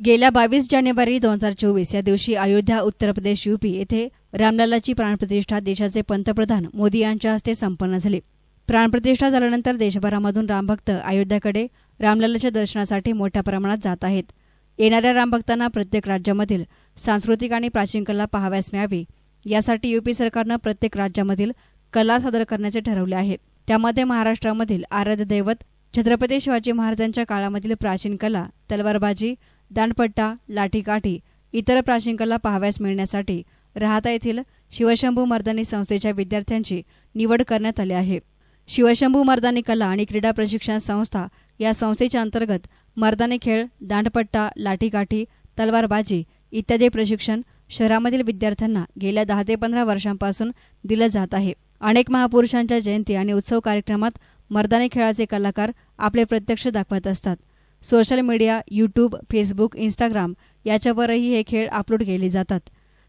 गेल्या बावीस जानेवारी दोन हजार चोवीस या दिवशी अयोध्या उत्तर प्रदेश युपी येथे रामलालाची प्राणप्रतिष्ठा देशाचे पंतप्रधान मोदी यांच्या हस्ते संपन्न झाली. प्राणप्रतिष्ठा झाल्यानंतर देशभरामधून रामभक्त अयोध्याकडे रामलालाच्या दर्शनासाठी मोठ्या प्रमाणात जात आहेत. येणाऱ्या रामभक्तांना प्रत्येक राज्यामधील सांस्कृतिक आणि प्राचीन कला पाहाव्यास मिळावी यासाठी युपी सरकारनं प्रत्येक राज्यामधील कला सादर करण्याचे ठरवले आहे. त्यामध्ये महाराष्ट्रामधील आराध्य दैवत छत्रपती शिवाजी महाराजांच्या काळामधील प्राचीन कला तलवारबाजी दांडपट्टा लाठीकाठी इतर प्राचीन कला पाहाव्यास मिळण्यासाठी राहता येथील शिवशंभू मर्दानी संस्थेच्या विद्यार्थ्यांची निवड करण्यात आली आहे. शिवशंभू मर्दानी कला आणि क्रीडा प्रशिक्षण संस्था या संस्थेच्या अंतर्गत मर्दानी खेळ दांडपट्टा लाठीकाठी तलवारबाजी इत्यादी प्रशिक्षण शहरामधील विद्यार्थ्यांना गेल्या दहा ते पंधरा वर्षांपासून दिलं जात आहे. अनेक महापुरुषांच्या जयंती आणि उत्सव कार्यक्रमात मर्दानी खेळाचे कलाकार आपले प्रत्यक्ष दाखवत असतात. Social media YouTube Facebook Instagram याच्यावरही हे खेळ अपलोड केले जातात.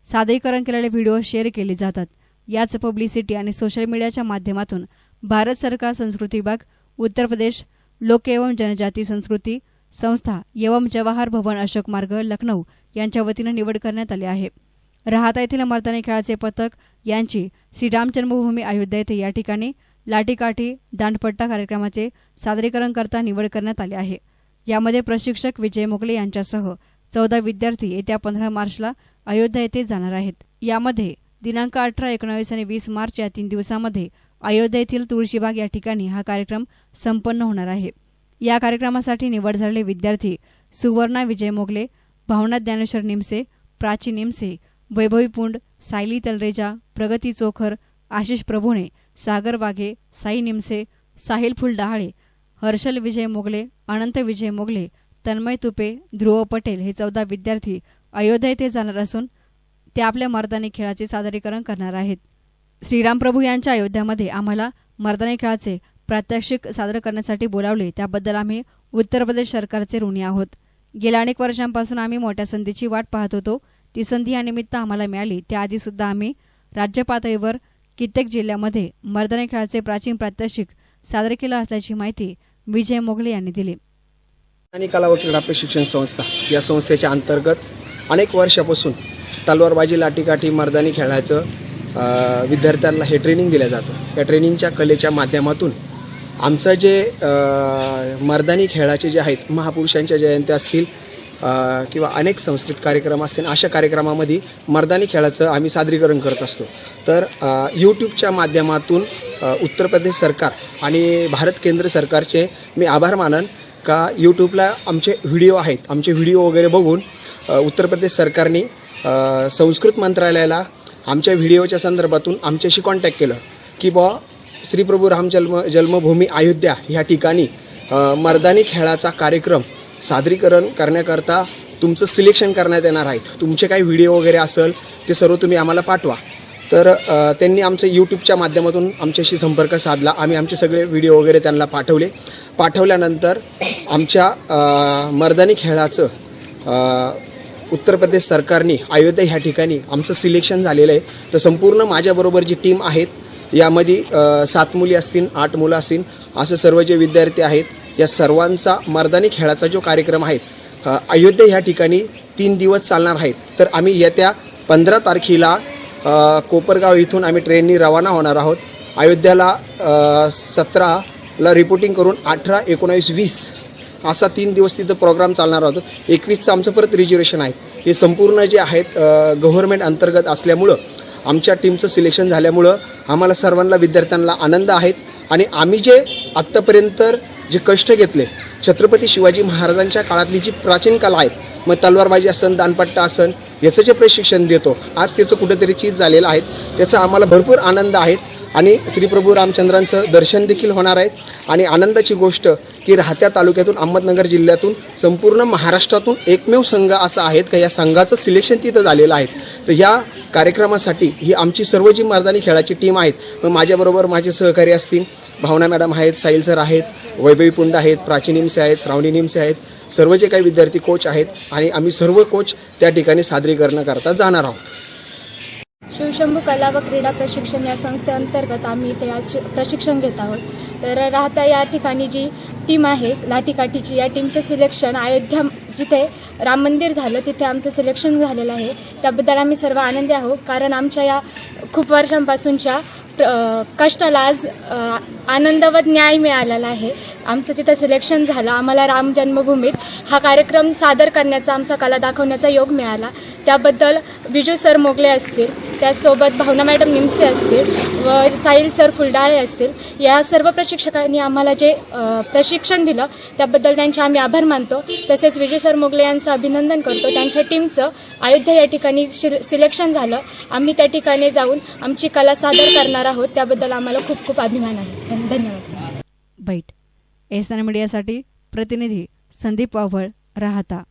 सादरीकरण केलेले व्हिडिओ शेअर केले जातात. याच पब्लिसिटी आणि सोशल मीडियाच्या माध्यमातून भारत सरकार संस्कृती विभाग उत्तर प्रदेश लोक एवं जनजाती संस्कृती संस्था एवं जवाहर भवन अशोक मार्ग लखनौ यांच्या वतीनं निवड करण्यात आली आहे. राहता येथील मर्दानी खेळाचे पथक यांची श्रीराम जन्मभूमी अयोध्या येथे या ठिकाणी लाठीकाठी दांडपट्टा कार्यक्रमाचे सादरीकरण करता निवड करण्यात आली आहे. यामध्ये प्रशिक्षक विजय मोगले यांच्यासह चौदा विद्यार्थी येत्या पंधरा मार्चला अयोध्या येथे जाणार आहेत. यामध्ये दिनांक अठरा एकोणावीस आणि वीस मार्च या तीन दिवसामध्ये अयोध्या येथील तुळशीबाग या ठिकाणी हा कार्यक्रम संपन्न होणार आहे. या कार्यक्रमासाठी निवड झालेले विद्यार्थी सुवर्णा विजय मोगले भावना ज्ञानेश्वर निमसे प्राची निमसे वैभवी पुंड सायली तलरेजा प्रगती चोखर आशिष प्रभुणे सागर वाघे साई निमसे साहिल फुल डहाळे हर्षल विजय मोगले अनंत विजय मोगले तन्मय तुपे ध्रुव पटेल हे चौदा विद्यार्थी अयोध्या येथे जाणार असून ते आपल्या मर्दानी खेळाचे सादरीकरण करणार आहेत. श्रीराम प्रभू यांच्या अयोध्यामध्ये आम्हाला मर्दानी खेळाचे प्रात्यक्षिक सादर करण्यासाठी बोलावले त्याबद्दल आम्ही उत्तर प्रदेश सरकारचे ऋणी आहोत. गेल्या अनेक वर्षांपासून आम्ही मोठ्या संधीची वाट पाहत होतो. ती संधी या निमित्त आम्हाला मिळाली. त्याआधी सुद्धा आम्ही राज्य पातळीवर कित्येक जिल्ह्यामध्ये मर्दानी खेळाचे प्राचीन प्रात्यक्षिक सादर केलं असल्याची माहिती विजय मोगले यांनी दिली. आणि कला व क्रीडा प्रशिक्षण संस्था या संस्थेच्या अंतर्गत अनेक वर्षापासून तलवारबाजी लाठीकाठी मर्दानी खेळाचं विद्यार्थ्यांना हे ट्रेनिंग दिलं जातं. या ट्रेनिंगच्या कलेच्या माध्यमातून आमचं जे मर्दानी खेळाचे जे आहेत महापुरुषांच्या जयंत्या असतील किंवा अनेक संस्कृत कार्यक्रम असतील अशा कार्यक्रमामध्ये मर्दानी खेळाचं आम्ही सादरीकरण करत असतो. तर यूट्यूबच्या माध्यमातून उत्तर प्रदेश सरकार आणि भारत केंद्र सरकारचे मी आभार मानन का यूट्यूबला आमचे व्हिडिओ आहेत आमचे व्हिडिओ वगैरे बघून उत्तर प्रदेश सरकारने संस्कृत मंत्रालयाला आमच्या व्हिडिओच्या संदर्भातून आमच्याशी कॉन्टॅक्ट केलं की बा श्री प्रभू राम जन्म जन्मभूमी अयोध्या ह्या ठिकाणी मर्दानी खेळाचा कार्यक्रम सादरीकरण करण्याकरता तुमचं सिलेक्शन करण्यात येणार आहेत. तुमचे काही व्हिडिओ वगैरे असेल ते सर्व तुम्ही आम्हाला पाठवा. तर त्यांनी आमचं यूट्यूबच्या माध्यमातून आमच्याशी संपर्क साधला. आम्ही आमचे सगळे व्हिडिओ वगैरे त्यांना पाठवले. पाठवल्यानंतर आमच्या मर्दानी खेळाचं उत्तर प्रदेश सरकारने अयोध्या ह्या ठिकाणी आमचं सिलेक्शन झालेलं आहे. तर संपूर्ण माझ्याबरोबर जी टीम आहेत यामध्ये सात मुली असतील आठ मुलं असतील असं सर्व जे विद्यार्थी आहेत या सर्वांचा मर्दानी खेळाचा जो कार्यक्रम आहे अयोध्या ह्या ठिकाणी तीन दिवस चालणार आहेत. तर आम्ही येत्या पंधरा तारखेला कोपरगाव इथून आम्ही ट्रेननी रवाना होणार आहोत. अयोध्याला सतराला रिपोर्टिंग करून अठरा एकोणावीस वीस असा तीन दिवस तिथं प्रोग्राम चालणार होतो एकवीसचं आमचं परत रिजर्वेशन आहे. हे संपूर्ण जे आहेत गव्हर्मेंट अंतर्गत असल्यामुळं आमच्या टीमचं सिलेक्शन झाल्यामुळं आम्हाला सर्वांना विद्यार्थ्यांना आनंद आहेत आणि आम्ही जे आत्तापर्यंत जे कष्ट घेतले छत्रपती शिवाजी महाराजांच्या काळातली जी प्राचीन कला आहेत मग तलवारबाजी असन दानपट्टा असन याचं जे प्रशिक्षण देतो आज त्याचं कुठेतरी चीज झालेलं आहे. त्याचा आम्हाला भरपूर आनंद आहे आणि श्री प्रभू रामचंद्रांचं दर्शन देखील होणार आहे. आणि आनंदाची गोष्ट की राहत्या तालुक्यातून अहमदनगर जिल्ह्यातून संपूर्ण महाराष्ट्रातून एकमेव संघ असा आहेत का या संघाचं सिलेक्शन तिथं झालेलं आहे. तर या कार्यक्रमासाठी ही आमची सर्व जी मर्दानी खेळाची टीम आहेत मग माझ्याबरोबर माझे सहकारी असतील. भावना मॅडम आहेत साहिल सर आहेत वैभवी पुंड आहेत प्राची निमसे आहेत श्रावणी निमसे आहेत सर्व जे काही विद्यार्थी कोच आहेत आणि आम्ही सर्व कोच त्या ठिकाणी सादरीकरणाकरता जाणार आहोत. शिवशंभू कला व क्रीडा प्रशिक्षण या संस्थेअंतर्गत आम्ही इथे आज शि- प्रशिक्षण घेत आहोत. तर राहता या ठिकाणी जी टीम आहे लाठीकाठीची या टीमचं सिलेक्शन अयोध्या जिथे राम मंदिर झालं तिथे आमचं सिलेक्शन झालेलं आहे. त्याबद्दल आम्ही सर्व आनंदी आहोत. कारण आमच्या या खूप वर्षांपासूनच्या कष्टाला आज आनंद व न्याय मिळालेला आहे. आमचं तिथं सिलेक्शन झालं. आम्हाला राम जन्मभूमीत हा कार्यक्रम सादर करण्याचा आमचा कला दाखवण्याचा योग मिळाला. त्याबद्दल विजू सर मोगले असतील. त्याचसोबत भावना मॅडम निमसे असतील व साहिल सर फुलडाळे असतील या सर्व प्रशिक्षकांनी आम्हाला जे प्रशिक्षण दिलं त्याबद्दल त्यांचे आम्ही आभार मानतो. तसेच विजय सर मोगले यांचं अभिनंदन करतो. त्यांच्या टीमचं अयोध्या या ठिकाणी शिल सिलेक्शन झालं. आम्ही त्या ठिकाणी जाऊन आमची कला सादर करणार आहोत. त्याबद्दल आम्हाला खूप खूप अभिमान आहे. धन्यवाद. बैठ. एस मीडियासाठी प्रतिनिधी संदीप वाव्हळ राहता.